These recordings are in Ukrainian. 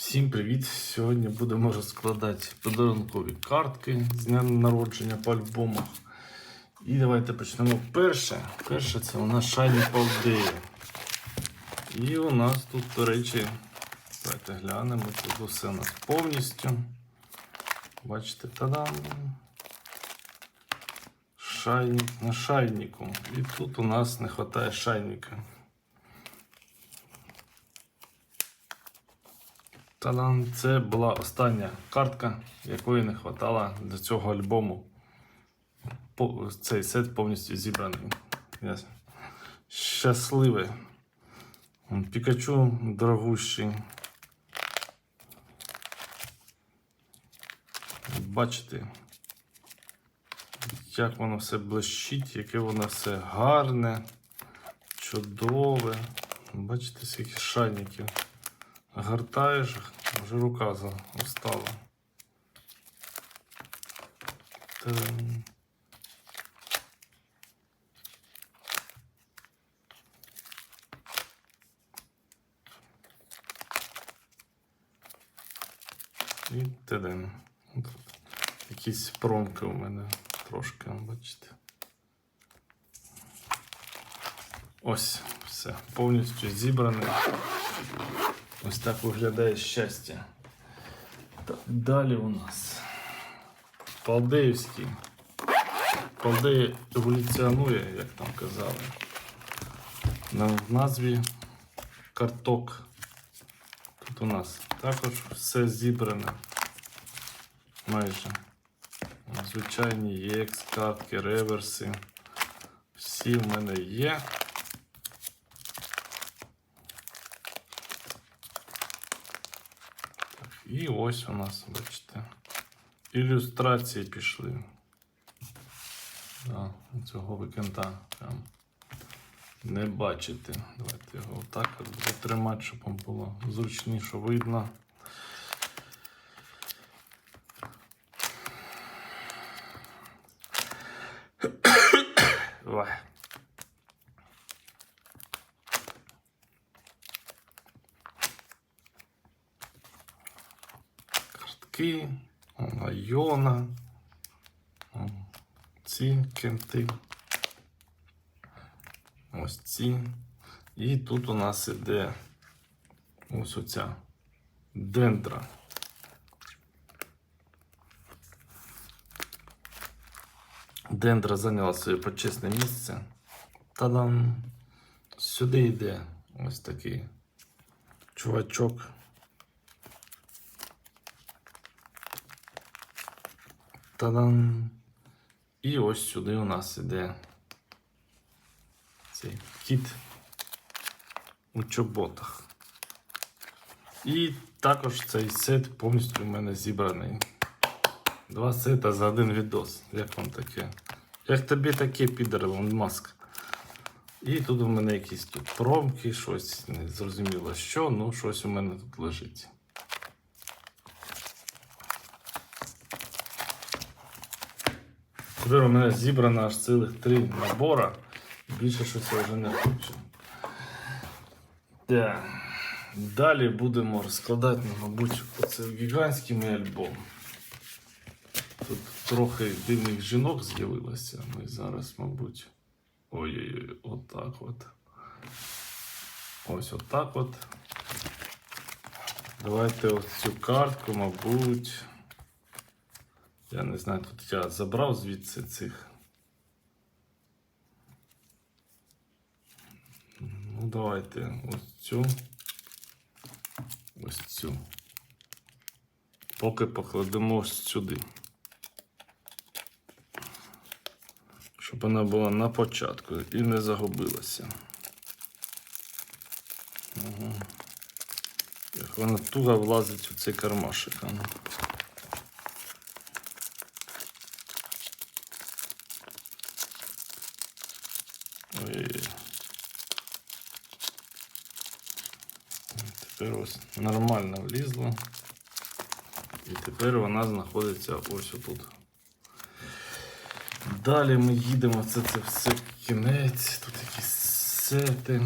Всім привіт! Сьогодні будемо розкладати подарункові картки з дня народження по альбомах. І давайте почнемо перше. Перше це у нас Shiny Paldeya. І у нас тут, до речі, давайте глянемо, тут все у нас повністю. Бачите, тадам! Шайник на шайнику. І тут у нас не вистачає шайника. Та-дам! Це була остання картка, якої не вистачало до цього альбому. Цей сет повністю зібраний. Я щасливий. Пікачу дорогущий. Бачите, як воно все блищить, яке воно все гарне, чудове. Бачите, скільки шайників. Гартаєш, вже рука устала. І теден. Якісь промки у мене трошки, бачите. Ось, все, повністю зібране. Ось так виглядає щастя. Так, далі у нас Палдеївський. Палдея еволюціонує, як там казали. В назві карток. Тут у нас також все зібране. Майже. Звичайні є картки, реверси. Всі в мене є. І ось у нас, бачите, ілюстрації пішли. Да, цього вікенда прям не бачите. Давайте його отак от тримати, щоб вам було зручніше видно. Ой. картки, Айона, ці кенти. Ось ці. І тут у нас іде ось оця дендра. Дендра зайняла своє почесне місце. Та-дам! Сюди йде ось такий чувачок. Та-дам! І ось сюди у нас іде цей кіт у чоботах. І також цей сет повністю в мене зібраний. Два сета за один відос. Як вам таке? Як тобі таке підер, вон маск. І тут у мене якісь тут промки, щось не зрозуміло що, ну щось у мене тут лежить. Тепер у мене зібрано аж цілих три набора. Більше щось я вже не хочу. Так. Далі будемо розкладати, ну, мабуть, оце гігантський мій альбом. Тут трохи дивних жінок з'явилося. Ми зараз, мабуть. Ой-ой-ой, отак от. Ось отак от. Давайте ось цю картку, мабуть. Я не знаю, тут я забрав звідси цих. Ну, давайте ось цю. Ось цю. Поки покладемо ось сюди. Щоб вона була на початку і не загубилася. Угу. Як вона туго влазить у цей кармашик. а Тепер ось нормально влізло. І тепер вона знаходиться ось отут. Далі ми їдемо, це, це все кінець, тут якісь сети.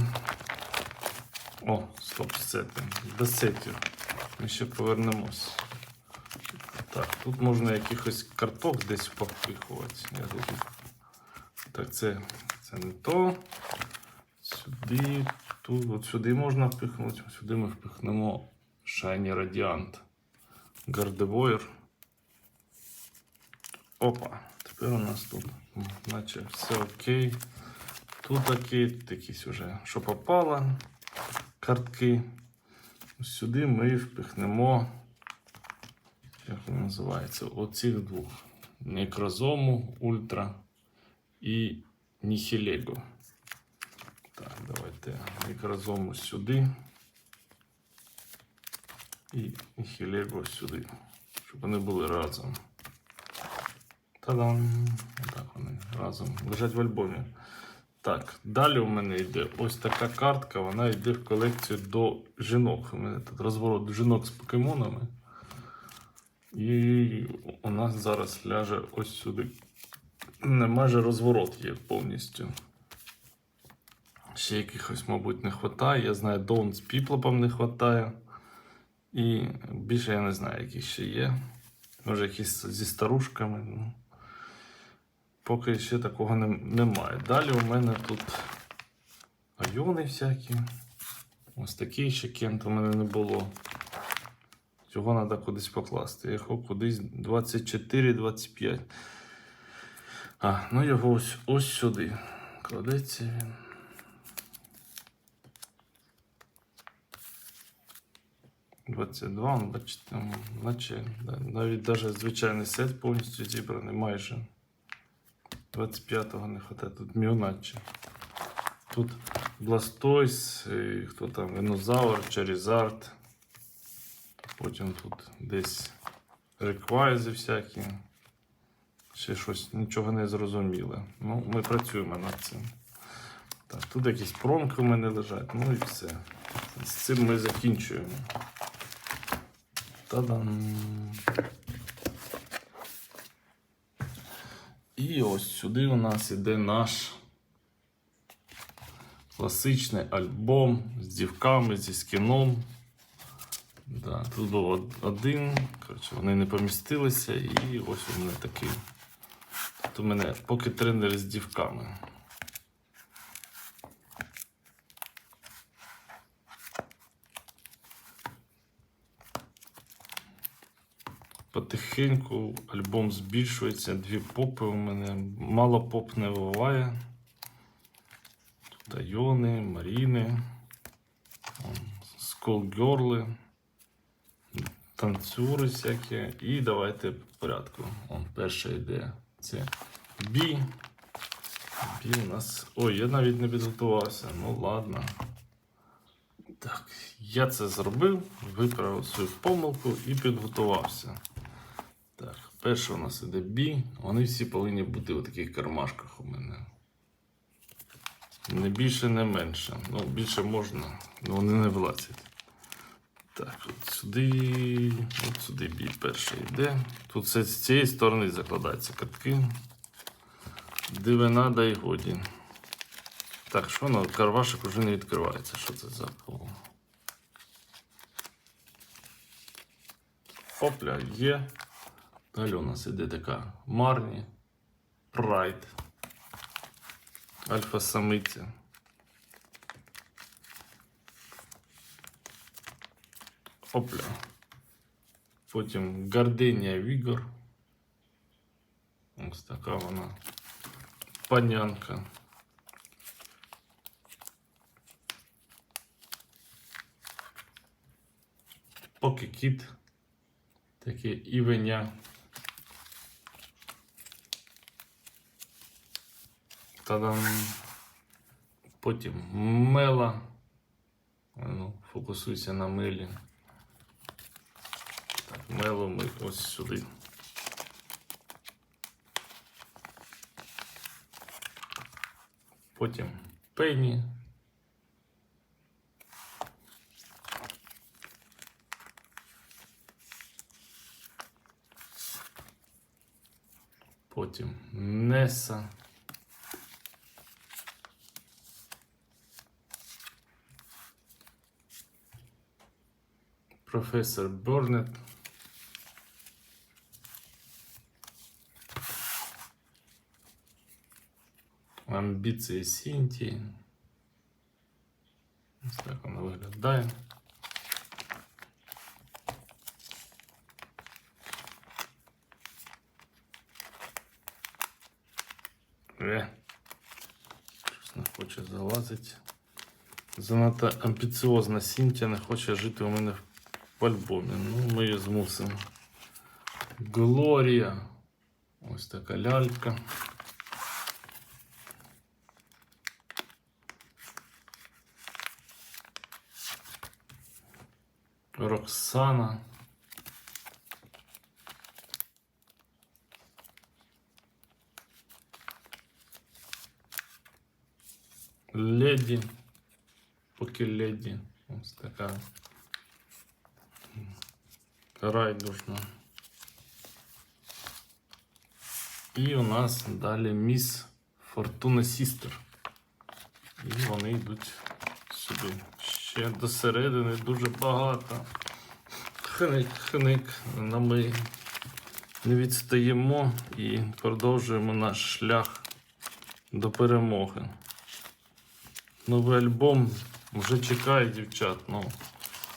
О, стоп, сети. До сетів. Ми ще повернемось. Так, тут можна якихось карток десь попихувати. Я тут... Так, це, це не то. Сюди, тут, от сюди можна впихнути. Сюди ми впихнемо Shiny Radiant. Гардевоєр. Опа. Тепер у нас тут, наче все окей. Тут окей, якісь вже, що попало, картки. Сюди ми впихнемо, як він називається, оцих двох. Некрозому Ультра і Ніхілего. Так, давайте некрозому сюди. І Ніхілего сюди. Щоб вони були разом. Та-дам! Так вони разом лежать в альбомі. Так, далі у мене йде ось така картка, вона йде в колекцію до жінок. У мене тут розворот жінок з покемонами. І у нас зараз ляже ось сюди. Не майже розворот є повністю. Ще якихось, мабуть, не вистачає. Я знаю, Dawn з Піплопом не вистачає. І більше я не знаю, які ще є. Може, якісь зі старушками. Ну. Поки ще такого не, немає. Далі у мене тут айони всякі. Ось такий ще кент у мене не було. Цього треба кудись покласти. Його кудись 24-25. А, ну його ось, ось сюди. Кладеться він. Двадцять два, ну, бачите, м, наче навіть даже звичайний сет повністю зібраний майже. 25-го не хватає. Тут Міоначе. Тут Бластойс, і хто там, Венозавр, Черізард. Потім тут десь реквайзи всякі. Ще щось нічого не зрозуміло. Ну, ми працюємо над цим. Так, тут якісь промки у мене лежать, ну і все. З цим ми закінчуємо. Та-дам! І ось сюди у нас іде наш класичний альбом з дівками, зі скіном. Да, тут був один, коротше, вони не помістилися, і ось у мене такий. Тут у мене поки тренер з дівками. Потихеньку альбом збільшується, дві попи у мене. Мало поп не буває. Тут Айони, Маріни, сколгерли, танцюри всякі. І давайте по порядку. Он перша йде. Це бі. Бі у нас. Ой, я навіть не підготувався. Ну ладно. Так, я це зробив, виправив свою помилку і підготувався. Перше у нас іде бі. Вони всі повинні бути у таких кармашках у мене. Не більше, не менше. Ну, більше можна, але вони не влазять. Так, от сюди. От сюди бій перший йде. Тут все з цієї сторони закладаються катки. Де ви надо і годі. Так, що ну, карвашик уже не відкривається. Що це за кого? Опля, є. Далі у нас іде така Марні, Прайд, Альфа Самиця. Опля. Потім Гарденія Вігор. Ось така вона. Панянка. Поки кіт. Таке івеня. Та-дам. Потім мела. Ну, фокусуйся на милі. Так, мело ми ось сюди. Потім пені. Потім Неса. Професор Бернет. Амбіції Сінтії. Ось так воно виглядає. Е. Щось не хоче залазити. Занадто амбіціозна Сінтія не хоче жити у мене в альбомі. Ну, ми її змусимо. Глорія. Ось така лялька. Роксана. Леді. Поки леді. Ось така. Райдужна. І у нас далі міс Фортуна Сістер. І вони йдуть сюди. Ще до середини дуже багато. Хник, хник. На ми не відстаємо і продовжуємо наш шлях до перемоги. Новий альбом вже чекає дівчат. Ну,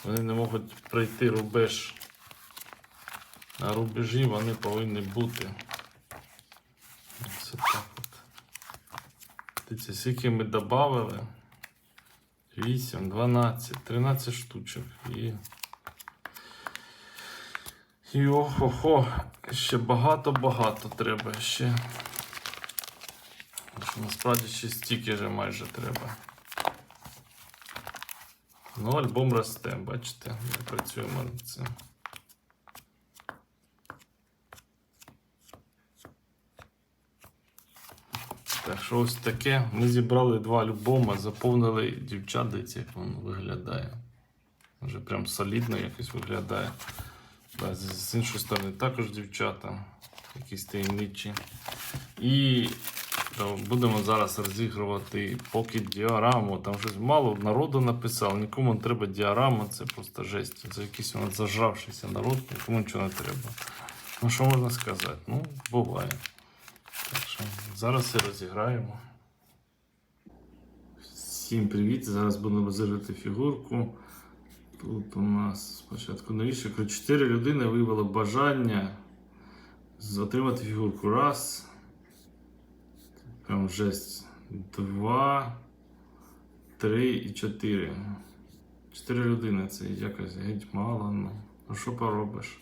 вони не можуть пройти рубеж. На рубежі вони повинні бути. Ось так от. Дивіться, скільки ми додали. 8, 12, 13 штучок. І. І охо-хо, ще багато-багато треба ще. Що насправді ще стільки вже майже треба. Ну, альбом росте, бачите, ми працюємо над цим. Так що ось таке. Ми зібрали два альбоми, заповнили дівчат, дивіться, як воно виглядає. Вже прям солідно якось виглядає. Да, з, іншої сторони також дівчата, якісь таємничі. І та, будемо зараз розігрувати поки діараму. Там щось мало народу написав, нікому не треба діарама, це просто жесть. Це якийсь вона зажравшийся народ, нікому нічого не треба. Ну що можна сказати? Ну, буває. Так зараз і розіграємо. Всім привіт! Зараз будемо розіграти фігурку. Тут у нас спочатку навіщо? Чотири людини виявили бажання отримати фігурку. Раз. Прям жесть. Два, три і чотири. Чотири людини це якось геть мало. Ну, ну що поробиш?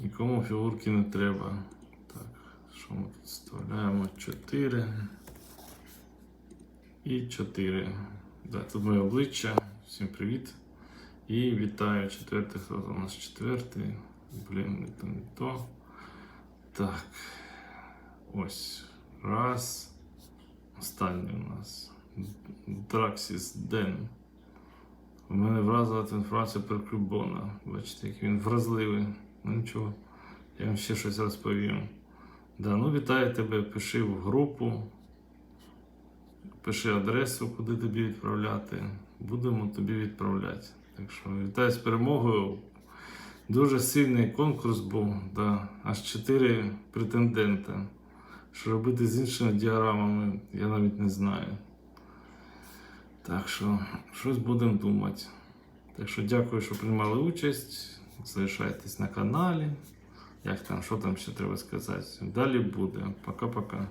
Нікому фігурки не треба. Що ми тут вставляємо? 4 і 4. Да, тут моє обличчя. Всім привіт. І вітаю четвертий, хто у нас четвертий. Блін, не то не то. Так. Ось. Раз. Останній у нас. Драксіс Ден. У мене вразила ця інформація про Крюбона. Бачите, як він вразливий. Ну нічого. Я вам ще щось розповім. Да, ну вітаю тебе, пиши в групу. Пиши адресу, куди тобі відправляти. Будемо тобі відправляти. Так що вітаю з перемогою. Дуже сильний конкурс був. Да. Аж 4 претендента. Що робити з іншими діаграмами, я навіть не знаю. Так що, щось будемо думати. Так що дякую, що приймали участь. Залишайтесь на каналі. Як там, що там ще треба сказати? Далі буде. Пока-пока.